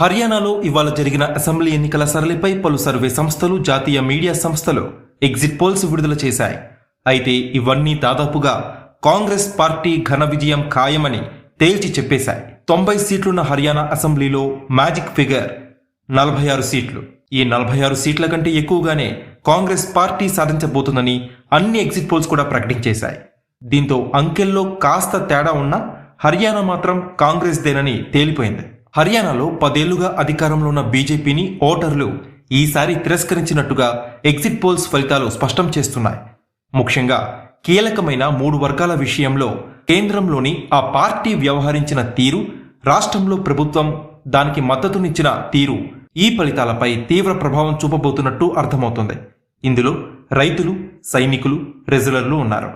హర్యానాలో ఇవాళ జరిగిన అసెంబ్లీ ఎన్నికల సరళిపై పలు సర్వే సంస్థలు జాతీయ మీడియా సంస్థలు ఎగ్జిట్ పోల్స్ విడుదల చేశాయి. అయితే ఇవన్నీ దాదాపుగా కాంగ్రెస్ పార్టీ ఘన విజయం ఖాయమని తేల్చి చెప్పేశాయి. తొంభై సీట్లున్న హర్యానా అసెంబ్లీలో మ్యాజిక్ ఫిగర్ నలభై ఆరు సీట్లు. ఈ నలభై ఆరు సీట్ల కంటే ఎక్కువగానే కాంగ్రెస్ పార్టీ సాధించబోతుందని అన్ని ఎగ్జిట్ పోల్స్ కూడా ప్రకటించేశాయి. దీంతో అంకెల్లో కాస్త తేడా ఉన్నా హర్యానా మాత్రం కాంగ్రెస్ దేనని తేలిపోయింది. హర్యానాలో పదేళ్ళుగా అధికారంలో ఉన్న బీజేపీని ఓటర్లు ఈసారి తిరస్కరించినట్టుగా ఎగ్జిట్ పోల్స్ ఫలితాలు స్పష్టం చేస్తున్నాయి. ముఖ్యంగా కీలకమైన మూడు వర్గాల విషయంలో కేంద్రంలోని ఆ పార్టీ వ్యవహరించిన తీరు రాష్ట్రంలో ప్రభుత్వం దానికి మద్దతునిచ్చిన తీరు ఈ ఫలితాలపై తీవ్ర ప్రభావం చూపబోతున్నట్టు అర్థమవుతుంది. ఇందులో రైతులు సైనికులు రెజలర్లు ఉన్నారు.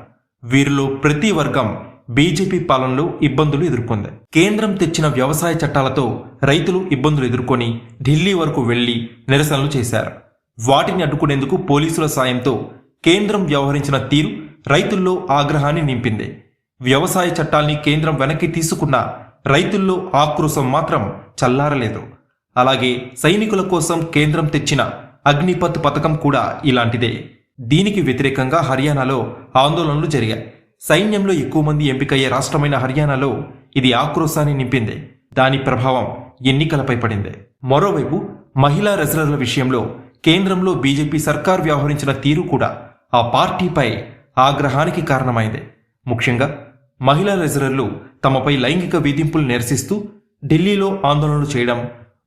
వీరిలో ప్రతి వర్గం బీజేపీ పాలనలో ఇబ్బందులు ఎదుర్కొంది. కేంద్రం తెచ్చిన వ్యవసాయ చట్టాలతో రైతులు ఇబ్బందులు ఎదుర్కొని ఢిల్లీ వరకు వెళ్ళి నిరసనలు చేశారు. వాటిని అడ్డుకునేందుకు పోలీసుల సాయంతో కేంద్రం వ్యవహరించిన తీరు రైతుల్లో ఆగ్రహాన్ని నింపింది. వ్యవసాయ చట్టాల్ని కేంద్రం వెనక్కి తీసుకున్న రైతుల్లో ఆక్రోశం మాత్రం చల్లారలేదు. అలాగే సైనికుల కోసం కేంద్రం తెచ్చిన అగ్నిపత్ పథకం కూడా ఇలాంటిదే. దీనికి వ్యతిరేకంగా హర్యానాలో ఆందోళనలు జరిగాయి. సైన్యంలో ఎక్కువ మంది ఎంపికయ్యే రాష్ట్రమైన హర్యానాలో ఇది ఆక్రోశాన్ని నింపింది. దాని ప్రభావం ఎన్నికలపై పడింది. మరోవైపు మహిళా రెజలర్ల విషయంలో కేంద్రంలో బీజేపీ సర్కార్ వ్యవహరించిన తీరు కూడా ఆ పార్టీపై ఆగ్రహానికి కారణమైంది. ముఖ్యంగా మహిళా రెజలర్లు తమపై లైంగిక వేధింపులు నిరసిస్తూ ఢిల్లీలో ఆందోళనలు చేయడం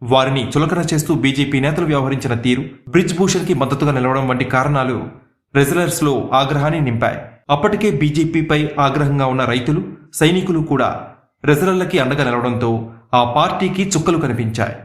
వారిని చులకన చేస్తూ బీజేపీ నేతలు వ్యవహరించిన తీరు బ్రిజ్ భూషణ్కి మద్దతుగా నిలవడం వంటి కారణాలు రెజలర్స్లో ఆగ్రహాన్ని నింపాయి. అప్పటికే బీజేపీపై ఆగ్రహంగా ఉన్న రైతులు సైనికులు కూడా రెజలర్లకి అండగా నిలవడంతో ఆ పార్టీకి చుక్కలు కనిపించాయి.